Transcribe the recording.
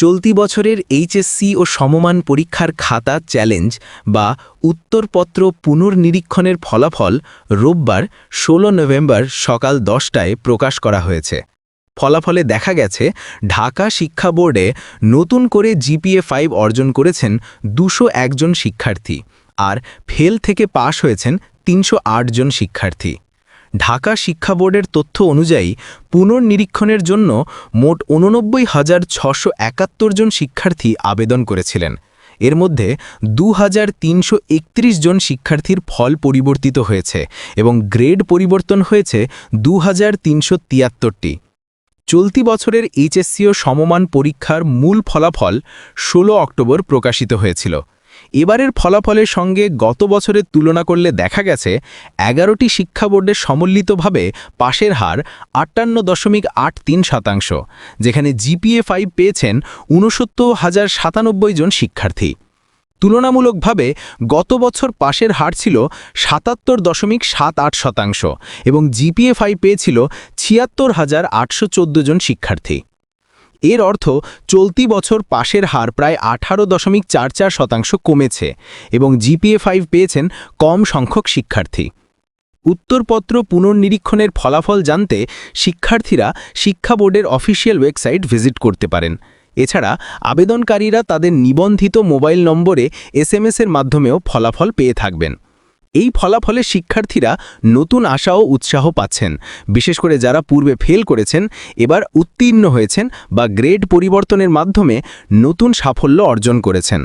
চলতি বছরের এইচএসসি ও সমমান পরীক্ষার খাতা চ্যালেঞ্জ বা উত্তরপত্র পুনর্নিরীক্ষণের ফলাফল রোববার ১৬ নভেম্বর সকাল দশটায় প্রকাশ করা হয়েছে। ফলাফলে দেখা গেছে, ঢাকা শিক্ষা বোর্ডে নতুন করে জিপিএ ফাইভ অর্জন করেছেন দুশো একজন শিক্ষার্থী আর ফেল থেকে পাশ হয়েছেন তিনশো জন শিক্ষার্থী। ঢাকা শিক্ষা বোর্ডের তথ্য অনুযায়ী পুনর্নিরীক্ষণের জন্য মোট উননব্বই হাজার ছশো একাত্তর জন শিক্ষার্থী আবেদন করেছিলেন। এর মধ্যে দু হাজার তিনশো একত্রিশ জন শিক্ষার্থীর ফল পরিবর্তিত হয়েছে এবং গ্রেড পরিবর্তন হয়েছে দু হাজার চলতি বছরের এইচএসসিও সমমান পরীক্ষার মূল ফলাফল ১৬ অক্টোবর প্রকাশিত হয়েছিল। এবারের ফলাফলের সঙ্গে গত বছরের তুলনা করলে দেখা গেছে এগারোটি শিক্ষা বোর্ডের সমন্বিতভাবে পাশের হার আটান্ন দশমিক আট তিন শতাংশ, যেখানে জিপিএ ফাইভ পেয়েছেন ঊনসত্তর হাজার সাতানব্বই জন শিক্ষার্থী। তুলনামূলকভাবে গত বছর পাশের হার ছিল সাতাত্তর দশমিক সাত আট শতাংশ এবং জিপিএ ফাইভ পেয়েছিল ছিয়াত্তর হাজার আটশো জন শিক্ষার্থী। এর অর্থ চলতি বছর পাশের হার প্রায় আঠারো দশমিক চার চার শতাংশ কমেছে এবং জিপিএ ফাইভ পেয়েছেন কম সংখ্যক শিক্ষার্থী। উত্তরপত্র পুনর্নিরীক্ষণের ফলাফল জানতে শিক্ষার্থীরা শিক্ষা বোর্ডের অফিসিয়াল ওয়েবসাইট ভিজিট করতে পারেন। এছাড়া আবেদনকারীরা তাদের নিবন্ধিত মোবাইল নম্বরে এসএমএস এর মাধ্যমেও ফলাফল পেয়ে থাকবেন। এই ফলাফলে শিক্ষার্থীরা নতুন আশা ও উৎসাহ পাচ্ছেন। বিশেষ করে যারা পূর্বে ফেল করেছেন, এবার উত্তীর্ণ হয়েছেন বা গ্রেড পরিবর্তনের মাধ্যমে নতুন সাফল্য অর্জন করেছেন।